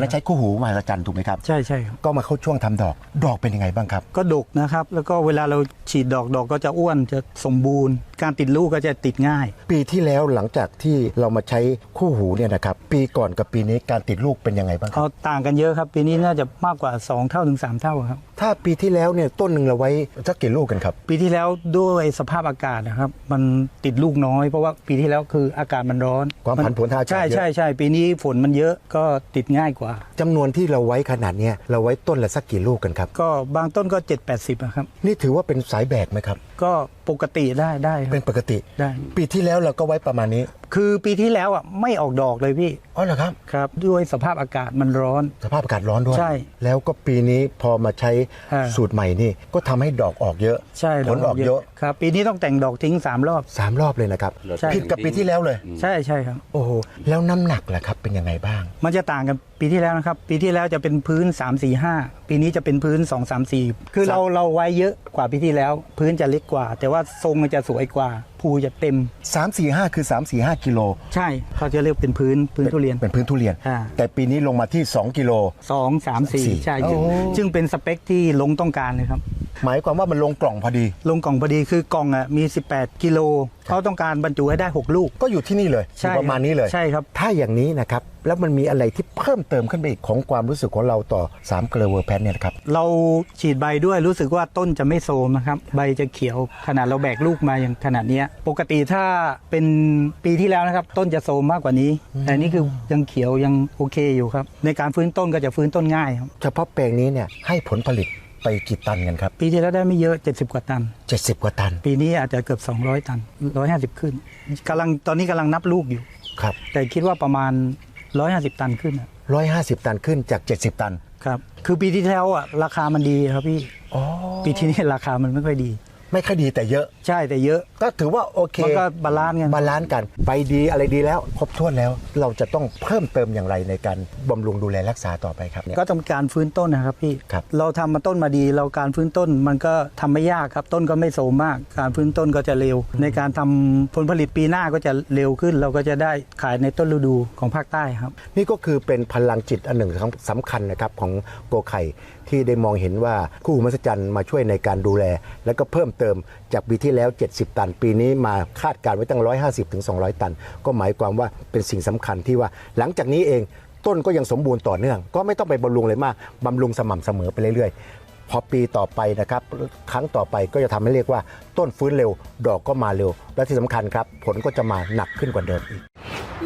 และใช้คู่หูมหัศจรรย์ถูกไหมครับ ใช่ใช่ครับก็มาเข้าช่วงทำดอก ดอกเป็นยังไงบ้างครับ ก็ดกนะครับ แล้วก็เวลาเราฉีดดอกดอกก็จะอ้วนจะสมบูรณ์การติดลูกก็จะติดง่าย ปีที่แล้วหลังจากที่เรามาใช้คู่หูเนี่ยนะครับปีก่อนกับปีนี้การติดลูกเป็นยังไงบ้างครับเอาต่างกันเยอะครับปีนี้น่าจะมากกว่า 2 เท่าถึง 3 เท่าครับ ถ้าปีที่แล้วเนี่ยต้นหนึ่งเราไว้สักกี่ลูกกันครับ ปีที่แล้วด้วยสภาพอากาศนะครับ มันติดลูกน้อยเพราะว่าปีที่แล้วคืออากาศมันร้อนความผันผวนทางอากาศใช่เยอะ ใช่ใช่ปีนี้ฝนมันเยอะก็ติดง่ายกว่า จำนวนที่เราไว้ขนาดเนี้ยเราไว้ต้นละสักกี่ลูกกันครับ ก็บางต้นก็ 7 80นะครับ นี่ถือว่าเป็นสายแบกไหมครับ ก็ปกติได้ได้ครัเป็นบปกติ ได้ ปีที่แล้วเราก็ไว้ประมาณนี้คือปีที่แล้วอะไม่ออกดอกเลยพี่อ๋อเหรอครับ ครับ ด้วยสภาพอากาศมันร้อน สภาพอากาศร้อนด้วยใช่แล้วก็ปีนี้พอมาใช้อ่า สูตรใหม่นี่ ก็ทำให้ดอกออกเยอะใช่ผลออกเยอะครับ ปีนี้ต้องแต่งดอกทิ้ง3รอบ สามรอบเลยนะครับใช่ ผิดกับปีที่แล้วเลย ใช่ใช่ครับ โอ้โหแล้วน้ำหนักล่ะครับเป็นยังไงบ้าง มันจะต่างกันปีที่แล้วนะครับ ปีที่แล้วจะเป็นพื้น 3 4 5 ปีนี้จะเป็นพื้น 2 3 4 คือเราเราไว้เยอะกว่าปีที่แล้ว พื้นจะเล็กกว่า แต่ว่าทรงมันจะสวยกว่า ภูจะเต็ม 3 4 5 คือ 3 4 5 กิโล ใช่เขาจะเรียกเป็นพื้นพื้นทุเรียน เป็นพื้นทุเรียน อ่า แต่ปีนี้ลงมาที่ 2 กิโล 2 3สี่4ใช่โอ้ซึ่งซึ่งเป็นสเปคที่ลงต้องการเลยครับ หมายความว่ามันลงกล่องพอดี ลงกล่องพอดีคือกล่องอะมี 18 กิโลเขาต้องการบรรจุให้ได้ 6 ลูก ก็อยู่ที่นี่เลยใช่อยู่ประมาณนี้เลยใช่ครับ ถ้าอย่างนี้นะครับ แล้วมันมีอะไรที่เพิ่มเติมขึ้นไปอีกของความรู้สึกของเราต่อ3เกลือเวอร์แพนเนี่ยนะครับ เราฉีดใบด้วยรู้สึกว่าต้นจะไม่โทรมนะครับ ใบจะเขียวขนาดเราแบกลูกมาอย่างขนาดเนี้ยปกติถ้าเป็นปีที่แล้วนะครับ ต้นจะโทรมมากกว่านี้ แต่นี่คือยังเขียวยังโอเคอยู่ครับ ในการฟื้นต้นก็จะฟื้นต้นง่ายครับเฉพาะแปลงนี้เนี่ยให้ผลผลิต ไปกี่ตันกันครับ ปีที่แล้วได้ไม่เยอะ 70 กว่าตัน 70 กว่าตัน ปีนี้อาจจะเกือบ 200 ตัน 150 ขึ้นกำลังตอนนี้กำลังนับลูกอยู่ ครับ แต่คิดว่าประมาณ 150 ตันขึ้นอะ150 ตันขึ้นจาก 70 ตัน ครับ คือปีที่แล้วอะราคามันดีครับพี่อ๋อปีที่นี้ราคามันไม่ค่อยดี ไม่ค่อยดีแต่เยอะ ใช่แต่เยอะ ก็ถือว่าโอเคมันก็บาลานซ์กันบาลานซ์กัน ไปดีอะไรดีแล้ว ครบถ้วนแล้ว เราจะต้องเพิ่มเติมอย่างไรในการบำรุงดูแลรักษาต่อไปครับเนี่ยก็ต้องการฟื้นต้นนะครับพี่ ครับ เราทำมาต้นมาดี เราการฟื้นต้นมันก็ทำไม่ยากครับ ต้นก็ไม่โสมมาก การฟื้นต้นก็จะเร็ว ในการทำผลผลิตปีหน้าก็จะเร็วขึ้น เราก็จะได้ขายในต้นฤดูของภาคใต้ครับ นี่ก็คือเป็นพลังจิตอันหนึ่งสำคัญนะครับของโกไข่ที่ได้มองเห็นว่าคู่หูมหัศจรรย์มาช่วยในการดูแล แล้วก็เพิ่มเติม จากปีที่แล้ว 70 ตัน ปีนี้มาคาดการณ์ไว้ตั้ง 150ถึง200 ตัน ก็หมายความว่าเป็นสิ่งสำคัญที่ว่า หลังจากนี้เองต้นก็ยังสมบูรณ์ต่อเนื่อง ก็ไม่ต้องไปบำรุงเลยมากบำรุงสม่ำเสมอไปเรื่อยๆ พอปีต่อไปนะครับ ครั้งต่อไปก็จะทำให้เรียกว่า ต้นฟื้นเร็ว ดอกก็มาเร็ว และที่สำคัญครับ ผลก็จะมาหนักขึ้นกว่าเดิมอีก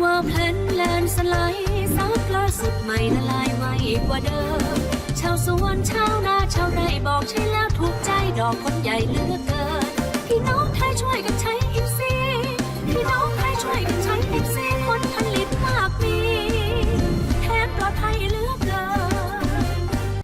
ว่าแพลนแลนสไลด์ซับลาสุดใหม่ละลายไวกว่าเดิมชาวสวนชาวนาชาวไร่บอกใช่แล้วถูกใจ ดอกผนใหญ่เลือเกิน พี่น้องไทยช่วยกันใช้อิฟซีพี่น้องไทยช่วยกันใช้